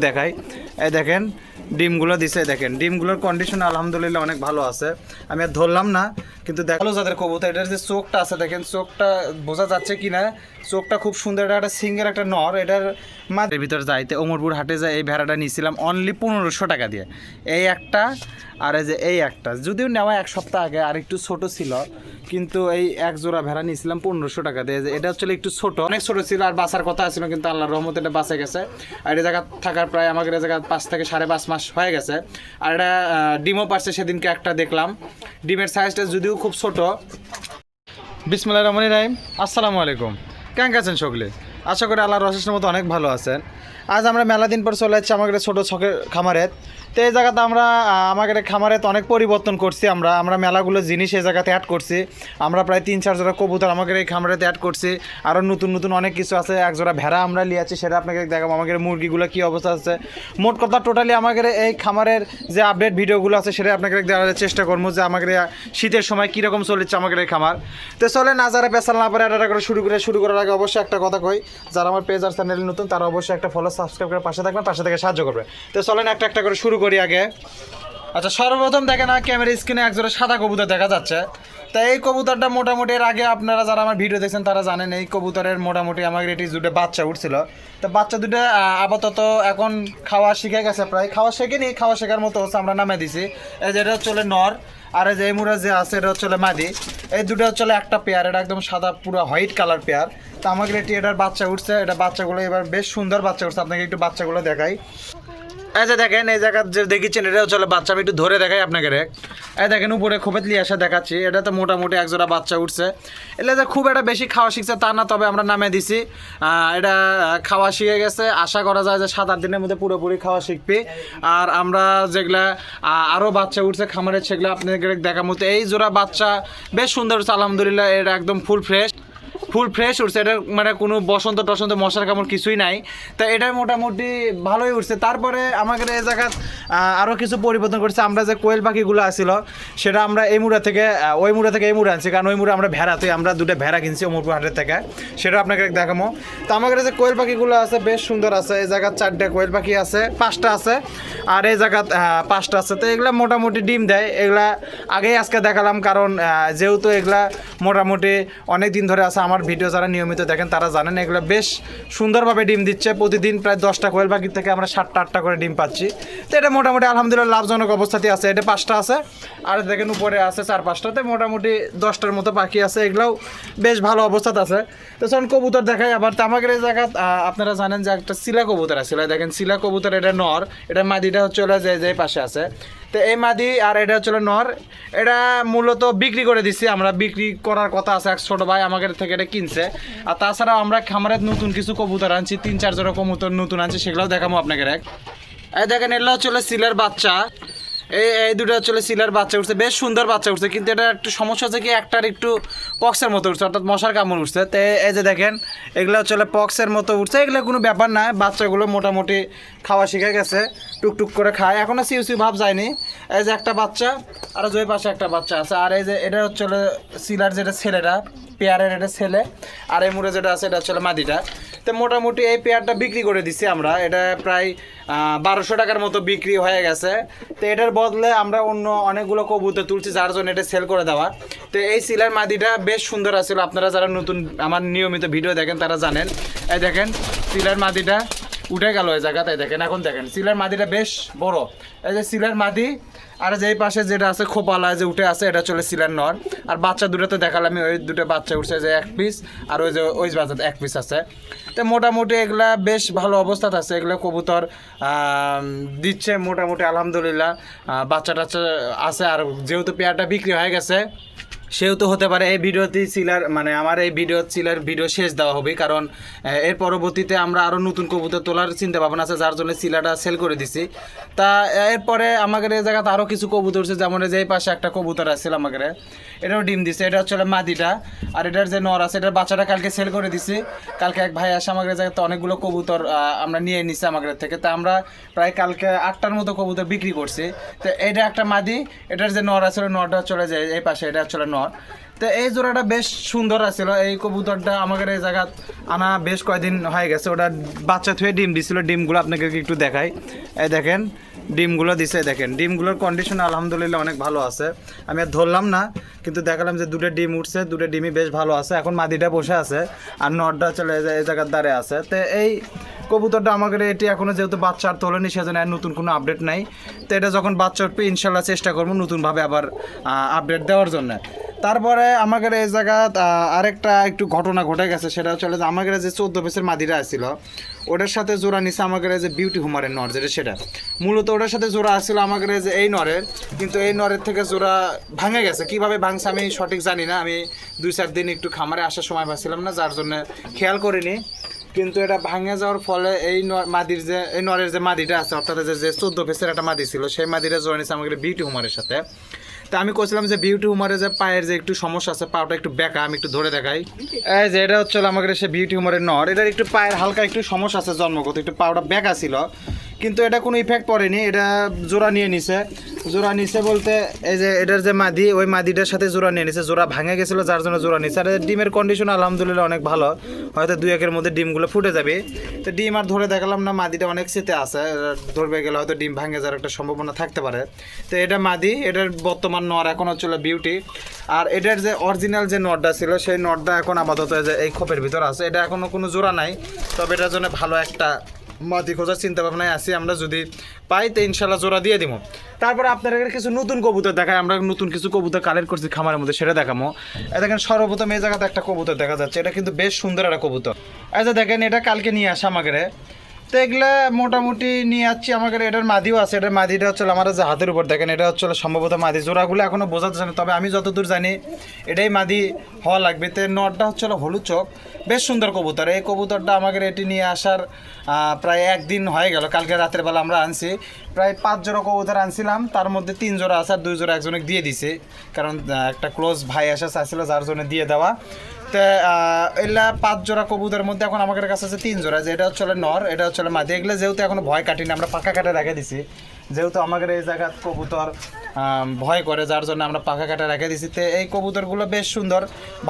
দেখাই এই দেখেন, ডিমগুলো দিছে দেখেন। ডিমগুলোর কন্ডিশন আলহামদুলিল্লাহ অনেক ভালো আছে। আমি আর ধরলাম না, কিন্তু দেখাল যাদের কবুতর, এটার যে চোখটা আছে, দেখেন, চোখটা বোঝা যাচ্ছে কি না, চোখটা খুব সুন্দর, এটা একটা সিঙ্গেল একটা নর, এটার মাঝের ভিতর যাইতে, অমরপুর হাটে যায় এই ভেড়াটা নিয়েছিলাম অনলি পনেরোশো টাকা দিয়ে। এই একটা, আর এই যে এই একটা। যদিও নেওয়া এক সপ্তাহ আগে, আর একটু ছোট ছিল, কিন্তু এই এক জোড়া ভেড়া নিয়েছিলাম পনেরোশো টাকা দিয়ে। এটা হচ্ছে একটু ছোট। অনেক ছোট ছিল, আর বাঁচার কথা ছিল কিন্তু আল্লাহর রহমত এটা বাঁচে গেছে। আর এই জায়গা থাকার প্রায় আমাকে এই জায়গা পাঁচ থেকে সাড়ে পাঁচ মাস হয়ে গেছে। আর এটা ডিমও পারছে সেদিনকে একটা দেখলাম। ডিমের সাইজটা যদিও খুব ছোট। বিসমুল্লাহ রহমান রাহিম। আসসালামু আলাইকুম। কেমন আছেন সকলে? আশা করি আল্লাহর রসের মতো অনেক ভালো আছেন। আজ আমরা মেলা দিন পর চলে যাচ্ছি আমাদের ছোটো ছকের খামারে। তো এই জায়গাতে আমরা আমাদের খামারে তো অনেক পরিবর্তন করছি আমরা। আমরা মেলাগুলো জিনিস এই জায়গাতে অ্যাড করছি। আমরা প্রায় তিন চার জোড়া কবুতর আমাদের এই খামারেতে অ্যাড করছি। আরও নতুন নতুন অনেক কিছু আছে। এক জোড়া ভেড়া আমরা নিয়ে আছি সেটা আপনাকে দেখাবো। আমাদের মুরগিগুলো কী অবস্থা আছে। মোট কথা টোটালি আমাদের এই খামারের যে আপডেট ভিডিওগুলো আছে সেটা আপনাকে দেওয়ার চেষ্টা করব যে আমাদের শীতের সময় কীরকম চলেছে আমাদের এই খামার। তো চলে না যারা পেশাল না পারে এটা করে শুরু করে, শুরু করার আগে অবশ্যই একটা কথা কই। যারা আমার পেজ আর চ্যানেল নতুন, তারা অবশ্যই একটা ফলো সাবস্ক্রাইব করে পাশে থাকবেন, পাশে থেকে সাহায্য করবে তো চলেন, একটা একটা করে শুরু করি আগে। আচ্ছা সর্বপ্রথম দেখেন না ক্যামেরা স্ক্রিনে একজোড়া সাদা কবুতর দেখা যাচ্ছে। তা এই কবুতরটা মোটামুটি এর আগে আপনারা যারা আমার ভিডিও দেখছেন, তারা জানেন এই কবুতরের মোটামুটি আমার এটি দুটো বাচ্চা উঠছিল। তো বাচ্চা দুটো আপাতত এখন খাওয়া শিখে গেছে প্রায়। খাওয়া শেখেনি, খাওয়া শেখার মতো হচ্ছে আমরা নামে দিছি। এই যেটা হলো নর, আর এই যে এই মুড়া যে আছে, এটা হচ্ছে মাদি। এই দুটো হচ্ছে একটা পেয়ার, এটা একদম সাদা পুরো হোয়াইট কালার পেয়ার। তো আমাদের এটি এটার বাচ্চা উঠছে, এটা বাচ্চাগুলো এবার বেশ সুন্দর বাচ্চা উঠছে, আপনাকে একটু বাচ্চাগুলো দেখাই। এই যে দেখেন, এই জায়গা যে দেখেছেন এটা চলে, বাচ্চা একটু ধরে দেখাই আপনাকে। এই দেখেন, উপরে খোপেত লিয়ে আসা দেখাচ্ছি। এটা তো মোটামুটি এক জোড়া বাচ্চা উঠছে। এলে যে খুব একটা বেশি খাওয়া শিখছে তা না, তবে আমরা নামে দিছি। এটা খাওয়া শিখে গেছে। আশা করা যায় যে সাত আট দিনের মধ্যে পুরোপুরি খাওয়া শিখবে। আর আমরা যেগুলা আরও বাচ্চা উঠছে খামারের, সেগুলো আপনাদের দেখা মতো। এই জোড়া বাচ্চা বেশ সুন্দর আলহামদুলিল্লাহ, এটা একদম ফুল ফ্রেশ ফুল ফ্রেশ উঠছে, এটা মানে কোনো বসন্ত টসন্ত মশার কামড় কিছুই নাই। তা এটা মোটামুটি ভালোই উঠছে। তারপরে আমাদের এই জায়গাত আরও কিছু পরিবর্তন করছে। আমরা যে কোয়েল পাখিগুলো আসছিল সেটা আমরা এই মুড়া থেকে ওই মুড়া থেকে এই মুড়া আনছি। কারণ ওই মুড়া আমরা ভেড়াতে, আমরা দুটো ভেড়া কিনছি অমরপুর হাটের থেকে। সেটা আপনাকে দেখামো। তো আমাদের যে কোয়েল পাখিগুলো আছে, বেশ সুন্দর আছে। এই জায়গার চারটে কোয়েল পাখি আছে, পাঁচটা আছে। আর এই জায়গাত পাঁচটা আছে। তো এগুলা মোটামুটি ডিম দেয়। এগুলা আগেই আজকে দেখালাম, কারণ যেহেতু এগুলা মোটামুটি অনেক দিন ধরে আছে, আমার ভিডিও যারা নিয়মিত দেখেন তারা জানেন এগুলো বেশ সুন্দরভাবে ডিম দিচ্ছে। প্রতিদিন প্রায় দশটা কোয়েল পাখির থেকে আমরা সাতটা, আটটা করে ডিম পাচ্ছি। তো এটা মোটামুটি আলহামদুলিল্লাহ লাভজনক অবস্থাতে আছে। এটা পাঁচটা আছে। আর দেখেন উপরে আছে চার পাঁচটাতে মোটামুটি দশটার মতো পাখি আছে। এগুলাও বেশ ভালো অবস্থাতে আছে। তো যখন কবুতর দেখাই। আবার তামাকের এই জায়গা আপনারা জানেন যে একটা শিলা কবুতর আছে। দেখেন, শিলা কবুতর, এটা নর। এটা মাদিটা হচ্ছে যে যে পাশে আছে। তো এই মাদি আর এটা হচ্ছে হলো নর। এটা মূলত বিক্রি করে দিছি আমরা বিক্রি করার কথা আছে এক ছোট ভাই আমাদের থেকে। এটা কিনছে। আর তাছাড়া আমরা খামারের নতুন কিছু কবুতর আনছি, তিন, চার জোড়া কবুতর নতুন আনছি, সেগুলোও দেখাবো আপনাকে এক এই দেখেন, এগুলো হলো সিলের বাচ্চা। এই এই দুটো হলো সিলার বাচ্চা উঠছে, বেশ সুন্দর বাচ্চা উঠছে, কিন্তু এটা একটু সমস্যা হচ্ছে কি, একটার একটু পক্সের মতো উঠছে, অর্থাৎ মশার কামড় উঠছে। তো এই- যে দেখেন, এগুলো হচ্ছে পক্সের মতো উঠছে। এগুলো কোনো ব্যাপার না, বাচ্চাগুলো মোটামুটি খাওয়া শিখে গেছে, টুকটুক করে খায়। এখনও সিউ সিউ ভাব যায়নি। এই যে একটা বাচ্চা, আর ওই পাশে একটা বাচ্চা আছে। আর এই যে এটা হচ্ছে সিলার যেটা ছেলেটা, পেয়ারের এটা ছেলে, আর এই মুড়ে যেটা আছে, এটা হচ্ছে মাদিটা। তো মোটামুটি এই পেয়ারটা বিক্রি করে দিছি আমরা। এটা প্রায় বারোশো টাকার মতো বিক্রি হয়ে গেছে। তো এটার বদলে আমরা অন্য অনেকগুলো কবুতর তুলছি, যার জন্য এটা সেল করে দেওয়া। তো এই সিলার মাদিটা বেশ সুন্দর আছিল। আপনারা যারা নতুন, আমার নিয়মিত ভিডিও দেখেন, তারা জানেন। এই দেখেন সিলার মাদিটা উঠে গেল জায়গা জায়গাতে দেখেন, এখন দেখেন। সিলার মাদিটা বেশ বড়। এই যে সিলার মাদি আর যে পাশে যেটা আছে খোপালা যে উঠে আছে, এটা চলে সিলার নর। আর বাচ্চা দুটো তো দেখালাম ওই দুটো বাচ্চা উঠছে যে এক পিস আর ওই যে ওই বাচ্চা এক পিস আছে। তো মোটামুটি এগুলা বেশ ভালো অবস্থাতে আছে, এগুলো কবুতর দিচ্ছে মোটামুটি, আলহামদুলিল্লাহ। বাচ্চা টাচ্চা আছে, আর যেহেতু পেয়ারটা বিক্রি হয়ে গেছে সেহেতু হতে পারে, এই ভিডিওতেই সিলার মানে আমার এই ভিডিও সিলার ভিডিও শেষ দেওয়া হবে, কারণ এর পরবর্তীতে আমরা আরও নতুন কবুতর তোলার চিন্তা ভাবনা আছে, যার জন্য সিলাটা সেল করে দিছি। তা এরপরে আমাদের এই জায়গাতে আরও কিছু কবুতর আছে, যেমন যে এই পাশে একটা কবুতর আছিল আমাদের, এটাও ডিম দিছে, এটা হচ্ছে মাদিটা, আর এটার যে নর আছে, এটার বাচ্চাটা কালকে সেল করে দিছি। কালকে এক ভাই আসে আমাদের জায়গাতে, অনেকগুলো কবুতর আমরা নিয়ে নিছি আমাদের থেকে, তা আমরা প্রায় কালকে আটটার মতো কবুতর বিক্রি করছি। তো এটা একটা মাদি, এটার যে নর আছে নরটা চলে যায়, এই পাশে, এটা হচ্ছে হলো তো এই জোড়াটা বেশ সুন্দর আছিল। এই কবুতরটা আমাদের এই জায়গা আনা বেশ কয়দিন হয়ে গেছে। ওটা বাচ্চা থুয়ে ডিম দিছিল। ডিমগুলো আপনাকে একটু দেখাই। এই দেখেন, ডিমগুলো দিছে দেখেন। ডিমগুলোর কন্ডিশন আলহামদুলিল্লাহ অনেক ভালো আছে। আমি আর ধরলাম না, কিন্তু দেখালাম যে দুটো ডিম উঠছে, দুটো ডিমই বেশ ভালো আছে। এখন মাদিটা বসে আছে আর নটটা চলে যায়, এই জায়গার দ্বারে আছে। তো এই কবুতরটা আমাদের এটি এখনও যেহেতু বাচ্চা আর তোলেনি, সেজন্য আর নতুন কোনো আপডেট নাই। তো এটা যখন বাচ্চা উঠবে, ইনশাল্লাহ চেষ্টা করব নতুনভাবে আবার আপডেট দেওয়ার জন্য। তারপরে আমাদের এই জায়গা আরেকটা একটু ঘটনা ঘটে গেছে, সেটা হচ্ছে যে আমাদের যে চোদ্দ পিসের মাদিরা আসছিল ওটার সাথে জোড়া নিছে আমাদের যে বিউটি হুমারের নর, যেটা সেটা। মূলত ওটার সাথে জোড়া আসছিল আমাদের যে এই নরের, কিন্তু এই নরের থেকে জোড়া ভাঙে গেছে। কীভাবে ভাঙছে আমি সঠিক জানি না, আমি দুই চার দিন একটু খামারে আসার সময় পাচ্ছিলাম না, যার জন্য খেয়াল করিনি। কিন্তু এটা ভাঙে যাওয়ার ফলে এই মাদির যে, এই নরের যে মাদিটা আছে, অর্থাৎ যে চোদ্দ পিসের একটা মাদি ছিল, সেই মাদিটা জোড়া নিচ্ছে আমাদের বিউটি হুমারের সাথে। তা আমি কইছিলাম যে বিউটি হুমারের যে পায়ের যে একটু সমস্যা আছে, পাটা একটু বেঁকা, আমি একটু ধরে দেখাই। এই যে এটা হচ্ছে আমাদের সে বিউটি হুমারের নর। এটার একটু পায়ের হালকা একটু সমস্যা আছে জন্মগত, একটু পাওটা বেঁকা ছিল। কিন্তু এটা কোনো ইফেক্ট পড়েনি, এটা জোড়া নিয়ে নিছে। জোড়া নিছে বলতে এই যে এটার যে মাদি, ওই মাদিটার সাথে জোড়া নিয়ে নিছে। জোড়া ভাঙে গেছিল, যার জন্য জোড়া নিছে। আর ডিমের কন্ডিশন আলহামদুলিল্লাহ অনেক ভালো। হয়তো দুই একের মধ্যে ডিমগুলো ফুটে যাবে। তো ডিম আর ধরে দেখালাম না, মাদিটা অনেক শীতে আছে। ধরবে গেলে হয়তো ডিম ভাঙে যাওয়ার একটা সম্ভাবনা থাকতে পারে। তো এটা মাদি, এটার বর্তমান নর এখন হচ্ছে বিউটি আর এটার যে অরিজিনাল যে নটটা ছিল, সেই নটটা এখন আপাতত এই খোপের ভিতর আছে। এটা এখনও কোনো জোড়া নাই। তবে এটার জন্য ভালো একটা মাটি খোঁজার চিন্তা ভাবনায় আছি, আমরা যদি পাই তো ইনশাল্লাহ জোড়া দিয়ে দিব তারপরে আপনারা কিছু নতুন কবুতর দেখায় আমরা নতুন কিছু কবুতর কালেক্ট করছি, খামারের মধ্যে সেটা দেখামো। দেখেন, সর্বপ্রথম এই জায়গাতে একটা কবুতর দেখা যাচ্ছে, এটা কিন্তু বেশ সুন্দর একটা কবুতর। আচ্ছা দেখেন, এটা কালকে নিয়ে আসা আমাকে তো এগুলা মোটামুটি নিয়ে যাচ্ছি আমাকে এটার মাদিও আছে। এটার মাদিটা হচ্ছে আমার যে হাতের উপর। দেখেন, এটা হচ্ছে সম্ভবত মাদি। জোড়াগুলো এখনও বোঝা যাচ্ছে না, তবে আমি যতদূর জানি এটাই মাদি হওয়া লাগবে। তো নটটা হচ্ছে হলুদ চোখ। বেশ সুন্দর কবুতর। এই কবুতরটা আমাকে এটি নিয়ে আসার প্রায় একদিন হয়ে গেল। কালকে রাতের বেলা আমরা আনছি। প্রায় পাঁচ জোড়া কবুতর আনছিলাম। তার মধ্যে তিন জোড়া আছে আর দুই জোড়া একজনকে দিয়ে দিছে। কারণ একটা ক্লোজ ভাই আসা চাইছিল যার জন্য দিয়ে দেওয়া। তো এগুলা পাঁচ জোড়া কবুতরের মধ্যে এখন আমাদের কাছে আছে তিন জোড়া, যে এটা হচ্ছে নর, এটা হচ্ছে মাদি। এগুলো যেহেতু এখনও ভয় কাটিনি, আমরা পাকা কাটে রেখে দিছি। যেহেতু আমাদের এই জায়গার কবুতর ভয় করে, যার জন্য আমরা পাকা কাটে রেখে দিছি। তো, এই কবুতরগুলো বেশ সুন্দর,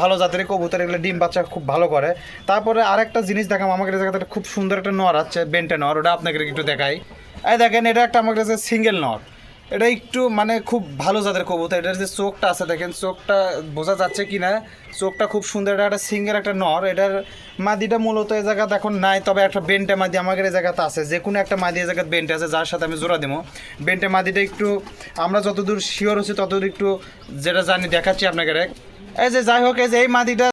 ভালো জাতের কবুতর, এগুলো ডিম বাচ্চা খুব ভালো করে। তারপরে আরেকটা জিনিস দেখাম আমাদের জায়গাতে খুব সুন্দর একটা নর আছে, বেন্টে নর, ওটা আপনাকে একটু দেখাই। এই দেখেন, এটা একটা আমাদের কাছে সিঙ্গেল নর। এটা একটু মানে খুব ভালো জাতের কবুতর। এটার যে চোখটা আছে দেখেন, চোখটা বোঝা যাচ্ছে কি না চোখটা খুব সুন্দর, এটা একটা সিঙ্গেল, একটা নর। এটার মাদিটা মূলত এই জায়গাতে এখন নাই, তবে একটা বেন্টে মাদি আমাদের এই জায়গাতে আছে। যে কোনো একটা মাদি এই জায়গাতে বেন্টে আছে, যার সাথে আমি জোড়া দেবো। বেন্টে মাদিটা একটু, আমরা যতদূর শিওর হচ্ছি ততদূর একটু যেটা জানি দেখাচ্ছি আপনাকে। এই যে যাই হোক, এই যে এই মাদিটা